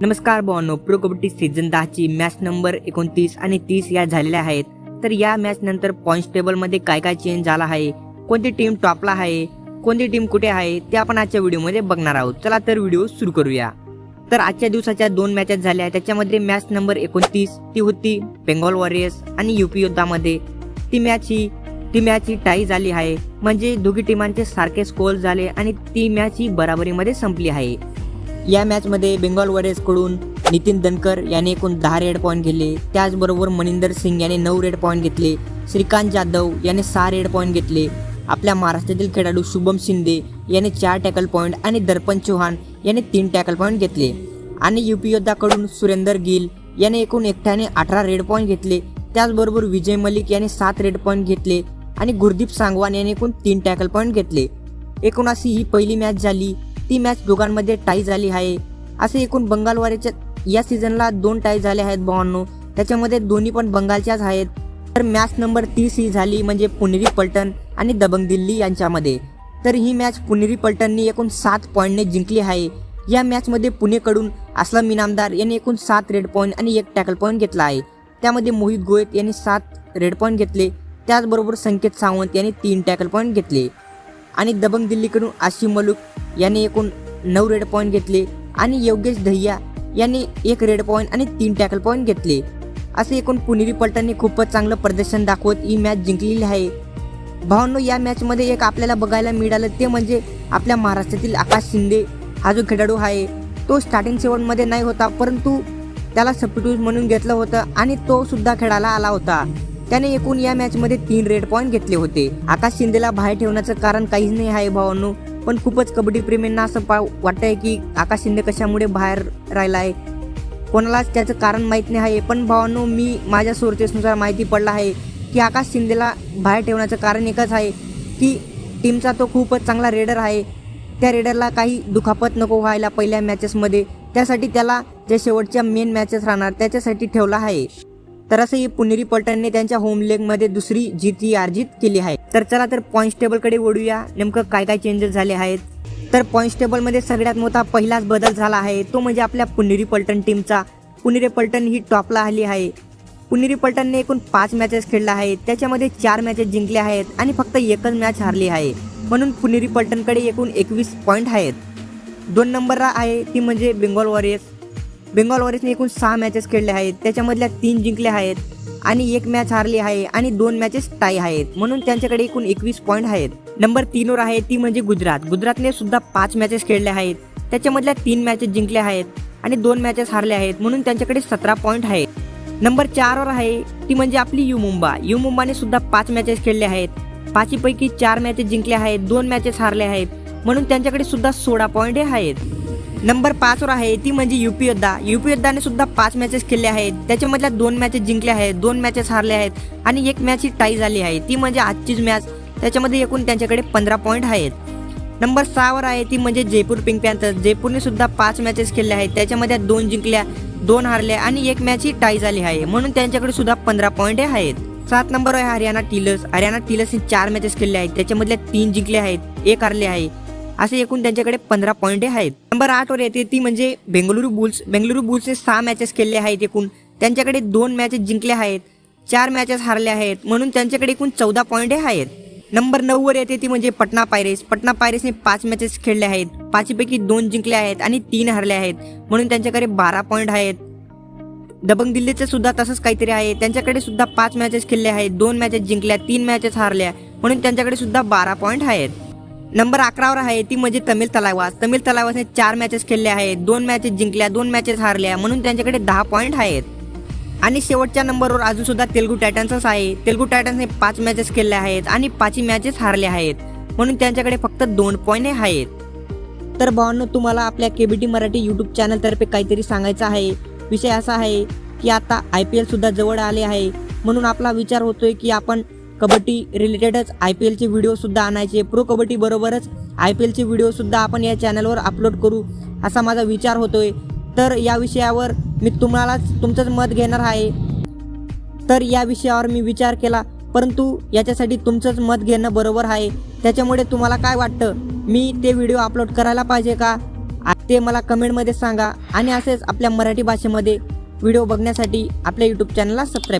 नमस्कार बॉनो pro kabaddi season दहाची मॅच नंबर एकोणतीस आणि तीस या झालेल्या आहेत. तर या मॅच नंतर पॉईंट्स टेबलमध्ये काय काय चेंज झाला आहे? कोणती टीम टॉपला आहे? कोणती टीम कुठे आहे? ते आपण आजच्या व्हिडिओमध्ये बघणार आहोत. चला तर व्हिडिओ सुरू करूया. तर आजच्या दिवसाच्या दोन मॅचेस झाल्या. त्याच्यामध्ये मॅच नंबर एकोणतीस ती होती बेंगॉल वॉरियर्स आणि युपी योद्धामध्ये. ती मॅच ही ती मॅच ही टाई झाली आहे. म्हणजे दोघी टीमांचे सारखे स्कोअर झाले आणि ती मॅच ही बराबरीमध्ये संपली आहे. या मॅचमध्ये बेंगॉल वॉरियर्सकडून नितीन दनकर याने एकूण दहा रेड पॉईंट घेतले. त्याचबरोबर मनिंदर सिंग याने नऊ रेड पॉईंट घेतले. श्रीकांत जाधव याने सहा रेड पॉईंट घेतले. आपल्या महाराष्ट्रातील खेळाडू शुभम शिंदे याने चार टॅकल पॉईंट आणि दर्पण चौहान याने तीन टॅकल पॉईंट घेतले. आणि युपी योद्धाकडून सुरेंदर गिल याने एकूण एकट्याने अठरा रेड पॉईंट घेतले. त्याचबरोबर विजय मलिक याने सात रेड पॉईंट घेतले आणि गुरदीप सांगवान याने एकूण तीन टॅकल पॉईंट घेतले. एकूण अशी ही पहिली मॅच झाली. ती मॅच दोघांमध्ये टाई झाली आहे. असे एकूण बंगालवारीच्या या सीझनला दोन टाई झाले आहेत भावांनो. त्याच्यामध्ये दोन्ही पण बंगालच्याच आहेत. तर मॅच नंबर तीस ही झाली म्हणजे पुनेरी पलटण आणि दबंग दिल्ली यांच्यामध्ये. तर ही मॅच पुनेरी पलटणनी एकूण सात पॉईंटने जिंकली आहे. या मॅचमध्ये पुणेकडून असलम इनामदार यांनी एकूण सात रेड पॉईंट आणि एक टॅकल पॉईंट घेतला आहे. त्यामध्ये मोहित गोयत यांनी सात रेड पॉईंट घेतले. त्याचबरोबर संकेत सावंत यांनी तीन टॅकल पॉईंट घेतले. आणि दबंग दिल्लीकडून आशिम मलुक याने एकूण नऊ रेड पॉईंट घेतले आणि योगेश दहिया यांनी एक रेड पॉईंट आणि तीन टॅकल पॉईंट घेतले. असे एकूण पुनेरी पलटांनी खूपच चांगलं प्रदर्शन दाखवत ही मॅच जिंकलेली आहे. भावनो या मॅचमध्ये एक आपल्याला बघायला मिळालं ते म्हणजे आपल्या महाराष्ट्रातील आकाश शिंदे. हा जो खेळाडू आहे तो स्टार्टिंग सेवनमध्ये नाही होता परंतु त्याला सबस्टिट्यूट म्हणून घेतलं होतं आणि तो सुद्धा खेळायला आला होता. त्याने एकूण या मॅचमध्ये तीन रेड पॉईंट घेतले होते. आकाश शिंदेला बाहेर ठेवण्याचं कारण काहीच नाही आहे भावांनो. पण खूपच कबड्डी प्रेमींना असं पा वाटतंय की आकाश शिंदे कशामुळे बाहेर राहिला आहे? कोणालाच त्याचं कारण माहीत नाही आहे. पण भावांनो मी माझ्या सोर्सेसनुसार माहिती पडला आहे की आकाश शिंदेला बाहेर ठेवण्याचं कारण एकच आहे की टीमचा तो खूपच चांगला रेडर आहे. त्या रेडरला काही दुखापत नको व्हायला पहिल्या मॅचेसमध्ये. त्यासाठी त्याला ज्या शेवटच्या मेन मॅचेस राहणार त्याच्यासाठी ठेवला आहे. तर असं ही पुनेरी पलटणने त्यांच्या होम लेगमध्ये दुसरी जीती अर्जित केली आहे. तर चला तर पॉईंट्स टेबलकडे ओढूया नेमकं काय काय चेंजेस झाले आहेत? तर पॉईंट्स टेबलमध्ये सगळ्यात मोठा पहिलाच बदल झाला आहे. तो म्हणजे आपल्या पुनेरी पलटण टीमचा पुनेरी पलटण ही टॉपला आली आहे. पुनेरी पलटणने एकूण पाच मॅचेस खेळल्या आहेत. त्याच्यामध्ये चार मॅचेस जिंकल्या आहेत आणि फक्त एकच मॅच हारली आहे. म्हणून पुनेरी पलटणकडे एकूण एकवीस पॉईंट आहेत. दोन नंबरला आहे ती म्हणजे बेंगॉल वॉरियर्स बेंगॉल वॉरियर्सने एकूण सहा मॅचेस खेळल्या आहेत. त्याच्यामधल्या तीन जिंकल्या आहेत. आणि एक मॅच हारली आहे आणि दोन मॅचेस टाय आहेत. म्हणून त्यांच्याकडे एकूण एकवीस पॉईंट आहेत. नंबर तीनवर आहे ती म्हणजे गुजरात. गुजरातने सुद्धा पाच मॅचेस खेळल्या आहेत. त्याच्यामधल्या तीन मॅचेस जिंकल्या आहेत आणि दोन मॅचेस हारल्या आहेत. म्हणून त्यांच्याकडे सतरा पॉईंट आहेत. नंबर चारवर आहे ती म्हणजे आपली यू मुंबा. यू मुंबाने सुद्धा पाच मॅचेस खेळले आहेत. पाचीपैकी चार मॅचेस जिंकल्या आहेत. दोन मॅचेस हारले आहेत. म्हणून त्यांच्याकडे सुद्धा सोळा पॉईंट आहेत. नंबर पाचवर आहे ती म्हणजे युपी योद्धा युपी योद्धाने सुद्धा पाच मॅचेस खेळले आहेत. त्याच्यामधल्या दोन मॅचेस जिंकल्या आहेत दोन मॅचेस हारले आहेत आणि एक मॅच ही टाई झाली आहे. ती म्हणजे आजचीच मॅच त्याच्यामध्ये एकूण त्यांच्याकडे पंधरा पॉईंट आहेत. नंबर सहावर आहे ती म्हणजे जयपूर पिंक पॅन्थर्स. जयपूरने सुद्धा पाच मॅचेस खेळल्या आहेत. त्याच्यामध्ये दोन जिंकल्या दोन हारल्या आणि एक मॅच ही टाई झाली आहे. म्हणून त्यांच्याकडे सुद्धा पंधरा पॉईंट आहेत. सात नंबर आहे हरियाणा टिलर्स. हरियाणा टिलर्सने चार मॅचेस खेळले आहेत. त्याच्यामधल्या तीन जिंकले आहेत एक हारले आहे. असे एकूण त्यांच्याकडे पंधरा पॉईंट आहेत. नंबर आठवर येते ती म्हणजे बेंगलुरू बुल्स. बेंगलुरू बुल्सने सहा मॅचेस खेळले आहेत एकूण. त्यांच्याकडे दोन मॅचेस जिंकले आहेत. चार मॅचेस हारले आहेत. म्हणून त्यांच्याकडे एकूण चौदा पॉईंट आहेत. नंबर नऊवर येते ती म्हणजे पटना पायरेस पटना पायरेसने पाच मॅचेस खेळले आहेत. पाचपैकी दोन जिंकले आहेत आणि तीन हरले आहेत. म्हणून त्यांच्याकडे बारा पॉईंट आहेत. दबंग दिल्लीचे सुद्धा तसंच काहीतरी आहे. त्यांच्याकडे सुद्धा पाच मॅचेस खेळले आहेत. दोन मॅचेस जिंकल्या तीन मॅचेस हारल्या. म्हणून त्यांच्याकडे सुद्धा बारा पॉईंट आहेत. नंबर अकरावर आहे ती म्हणजे तमिळ तलावास. तमिळ तलावासने चार मॅचेस खेळले आहेत. दोन मॅचेस जिंकल्या दोन मॅचेस हारल्या. म्हणून त्यांच्याकडे दहा पॉईंट आहेत. आणि शेवटच्या नंबरवर अजून सुद्धा तेलगू टायटन्सच आहे. तेलगू टायटन्सने पाच मॅचेस खेळल्या आहेत आणि पाचही मॅचेस हारल्या आहेत. म्हणून त्यांच्याकडे फक्त दोन पॉईंट आहेत. तर भावांनो तुम्हाला आपल्या केबीटी मराठी यूट्यूब चॅनलतर्फे काहीतरी सांगायचं आहे. विषय असा आहे की आता आय पी एलसुद्धा जवळ आले आहे. म्हणून आपला विचार होतोय की आपण कबड्डी रिलेटेडच आय पी एलचे व्हिडिओसुद्धा आणायचे. प्रो कबड्डी बरोबरच आय पी एलचे व्हिडिओसुद्धा आपण या चॅनलवर अपलोड करू असा माझा विचार होतोय. तर या विषयावर मी तुम्हालाच तुमचंच मत घेणार आहे. तर या विषयावर मी विचार केला परंतु याच्यासाठी तुमचंच मत घेणं बरोबर आहे. त्याच्यामुळे तुम्हाला काय वाटतं? मी ते व्हिडिओ अपलोड करायला पाहिजे का? ते मला कमेंटमध्ये सांगा. आणि असेच आपल्या मराठी भाषेमध्ये व्हिडिओ बघण्यासाठी आपल्या यूट्यूब चॅनलला सबस्क्राईब